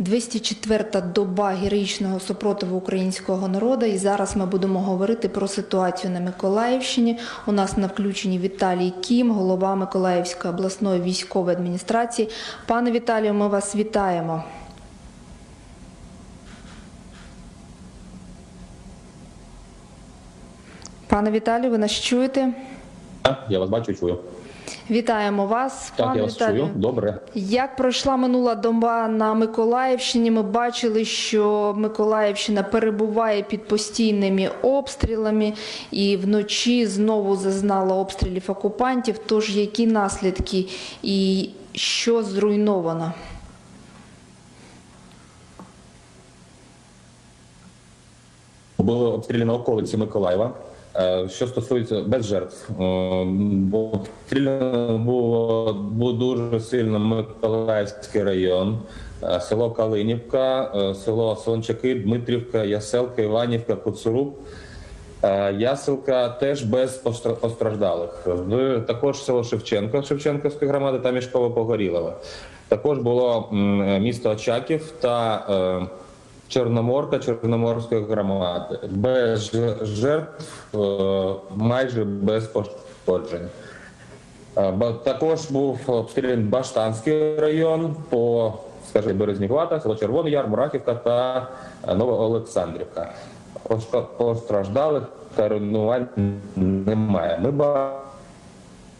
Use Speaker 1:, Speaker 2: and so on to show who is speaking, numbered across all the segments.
Speaker 1: 204-та доба героїчного супротиву українського народу. І зараз ми будемо говорити про ситуацію на Миколаївщині. У нас на включенні Віталій Кім, голова Миколаївської обласної військової адміністрації. Пане Віталію, ми вас вітаємо. Пане Віталію, ви нас чуєте?
Speaker 2: Я вас бачу, чую.
Speaker 1: Вітаємо вас,
Speaker 2: Так,
Speaker 1: пане
Speaker 2: я вас
Speaker 1: Віталію.
Speaker 2: чую. Добре.
Speaker 1: Як пройшла минула доба на Миколаївщині, ми бачили, що Миколаївщина перебуває під постійними обстрілами і вночі знову зазнала обстрілів окупантів. Тож які наслідки і що зруйновано?
Speaker 2: Були обстріляні околиці Миколаєва. Е, Що стосується без жертв, Е, бо обстріляно було, був дуже сильно Миколаївський район, е, село Калинівка, село Солончаки, Дмитрівка, Яселка, Іванівка, Коцуруб. Е, Яселка теж без постраждалих. Також село Шевченко, Шевченківської громади та Мішково Погорілове. Також було місто Очаків та Чорноморка Чорноморської громади. Без жертв, е, майже без пошкоджень. Е, Також був обстріляний Баштанський район по скажімо, Березнігвата, село Червоний Яр, Мурахівка та е, Новоолександрівка. Постраждалих та руйнувань немає. Ми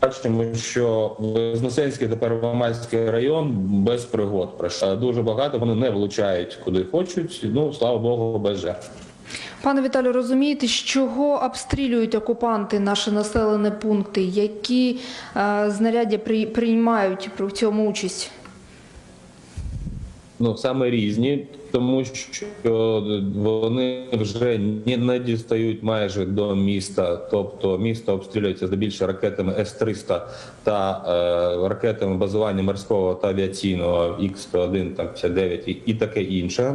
Speaker 2: бачимо, що Вознесенський та Первомайський район без пригод. Дуже багато вони не влучають куди хочуть. Ну слава Богу, без жертв.
Speaker 1: Пане Віталію, розумієте, з чого обстрілюють окупанти наші населені пункти? Які е, знаряддя при, приймають при цьому участь?
Speaker 2: Ну саме різні, тому що вони вже не- не дістають майже до міста. Тобто місто обстрілюється здебільшого ракетами С-300 та е, ракетами базування морського та авіаційного Х-101, там 59 і, і таке інше.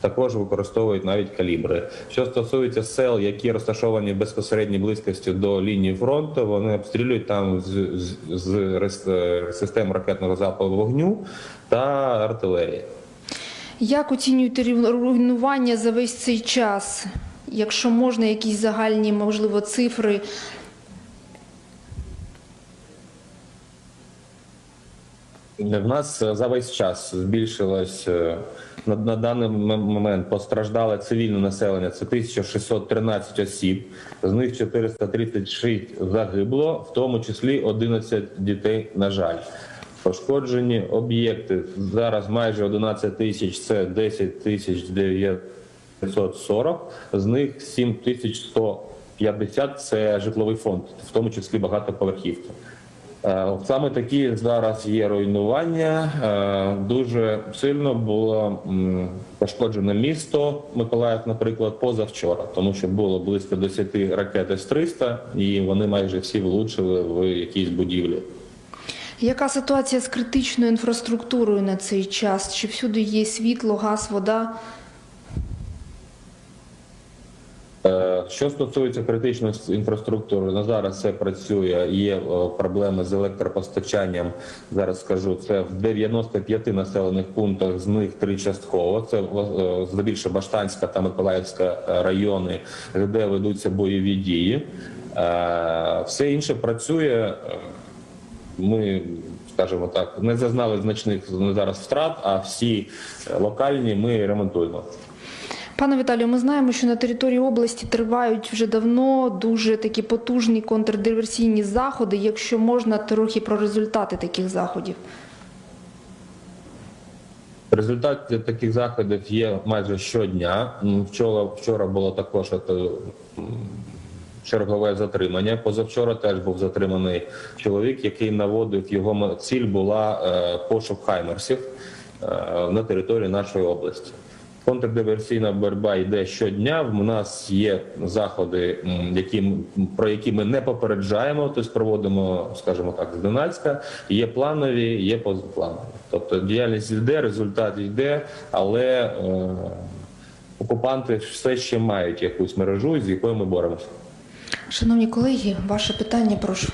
Speaker 2: Також використовують навіть калібри. Що стосується сел, які розташовані в безпосередній близькості до лінії фронту, вони обстрілюють там з, з, з рес- е, систем ракетного залпового вогню та артилерії.
Speaker 1: Як оцінюєте руйнування за весь цей час? Якщо можна, якісь загальні, можливо, цифри.
Speaker 2: В нас е, за весь час збільшилось е, на, на даний момент постраждале цивільне населення. Це 1613 осіб, з них 436 загибло, в тому числі 11 дітей. На жаль, пошкоджені об'єкти зараз майже 11 тисяч. Це 10 тисяч 940, з них 7150 – це житловий фонд, в тому числі багатоповерхівки. Е, Саме такі зараз є руйнування. Е, Дуже сильно було м, пошкоджено місто Миколаїв, наприклад, позавчора, тому що було близько 10 ракет С-300, і вони майже всі влучили в якісь будівлі.
Speaker 1: Яка ситуація з критичною інфраструктурою на цей час? Чи всюди є світло, газ, вода?
Speaker 2: Е, Що стосується критичної інфраструктури, на зараз все працює. Є е, проблеми з електропостачанням. Зараз скажу це в 95 населених пунктах. З них три частково. Це е, здебільшого Баштанська та Миколаївська райони, де ведуться бойові дії. Все інше працює. Ми скажімо так, не зазнали значних зараз втрат, а всі е, локальні ми ремонтуємо.
Speaker 1: Пане Віталію, ми знаємо, що на території області тривають вже давно дуже такі потужні контрдиверсійні заходи. Якщо можна, трохи про результати таких заходів.
Speaker 2: Результати таких заходів є майже щодня. Вчора, вчора було також е, чергове затримання. Позавчора теж був затриманий чоловік, який наводив його ціль була е, пошук хаймерсів е, на території нашої області. Контрдиверсійна боротьба йде щодня. У нас є заходи, які про які ми не попереджаємо, тобто проводимо, скажімо так, зненацька. Є планові, є позапланові. Тобто діяльність йде, результат йде, але е, окупанти все ще мають якусь мережу, з якою ми боремося.
Speaker 1: Шановні колеги, ваше питання, прошу.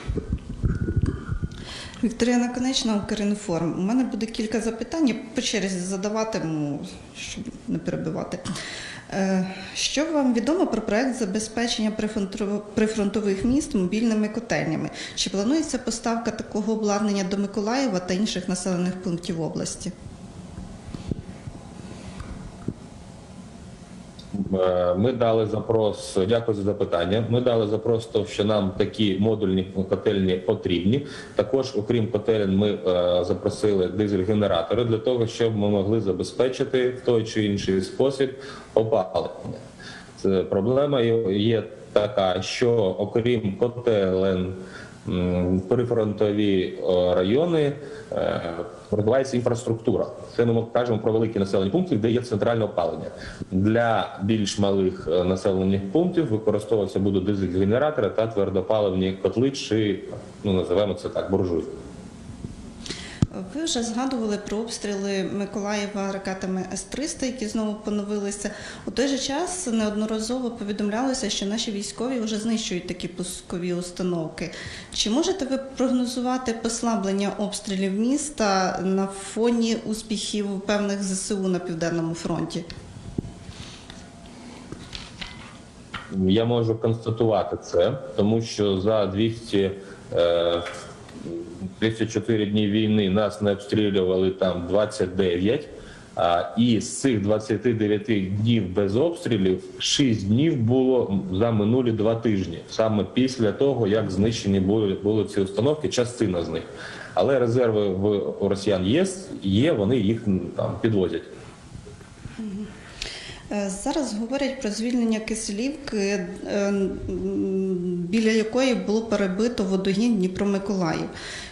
Speaker 3: Вікторія Наконечна, Укрінформ. У мене буде кілька запитань. Я по черзі задаватиму, щоб не перебивати. Е, Що вам відомо про проект забезпечення прифронтових міст мобільними котельнями? Чи планується поставка такого обладнання до Миколаєва та інших населених пунктів області?
Speaker 2: Ми дали запрос. Дякую за запитання. Ми дали запрос, що нам такі модульні котельні потрібні. Також, окрім котелень, ми е, запросили дизель-генератори для того, щоб ми могли забезпечити в той чи інший спосіб опалення. Це проблема є така, що окрім котелень, прифронтові е, райони е, розвивається інфраструктура. Це ми кажемо про великі населені пункти, де є центральне опалення. Для більш малих е, населених пунктів використовуватися будуть дизель-генератори та твердопаливні котли, чи ну називаємо це так буржуй.
Speaker 3: Ви вже згадували про обстріли Миколаєва ракетами С-300, які знову поновилися. У той же час неодноразово повідомлялося, що наші військові вже знищують такі пускові установки. Чи можете ви прогнозувати послаблення обстрілів міста на фоні успіхів певних ЗСУ на південному фронті?
Speaker 2: Я можу констатувати це, тому що за 200, е, 204 дні війни нас не обстрілювали там 29, а, і з цих 29 днів без обстрілів 6 днів було за минулі два тижні, саме після того, як знищені були, були ці установки, частина з них. Але резерви в росіян є, є вони їх там підвозять.
Speaker 3: Е, Зараз говорять про звільнення Киселівки, е, біля якої було перебито водогін Дніпро-Миколаїв.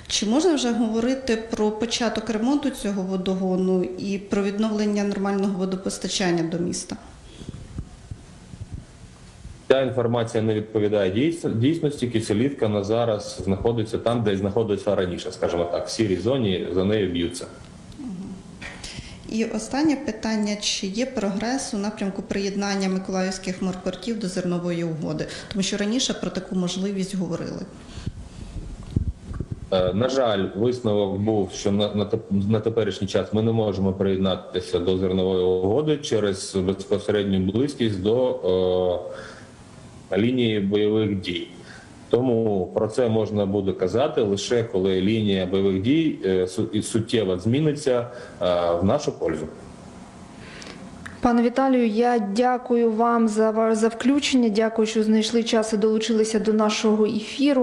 Speaker 3: Чи можна вже говорити про початок ремонту цього водогону і про відновлення нормального водопостачання до міста?
Speaker 2: Ця інформація не відповідає дійсності. Киселівка на зараз знаходиться там, де знаходиться раніше, скажімо так, в сірій зоні за нею б'ються.
Speaker 3: І останнє питання: чи є прогрес у напрямку приєднання миколаївських морпортів до зернової угоди? Тому що раніше про таку можливість говорили.
Speaker 2: Е, На жаль, висновок був, що на, на, на теперішній час ми не можемо приєднатися до зернової угоди через безпосередню близькість до е, лінії бойових дій. Тому про це можна буде казати лише коли лінія бойових дій е, суттєво зміниться е, в нашу пользу.
Speaker 1: Пане Віталію, я дякую вам за, за включення. Дякую, що знайшли час і долучилися до нашого ефіру.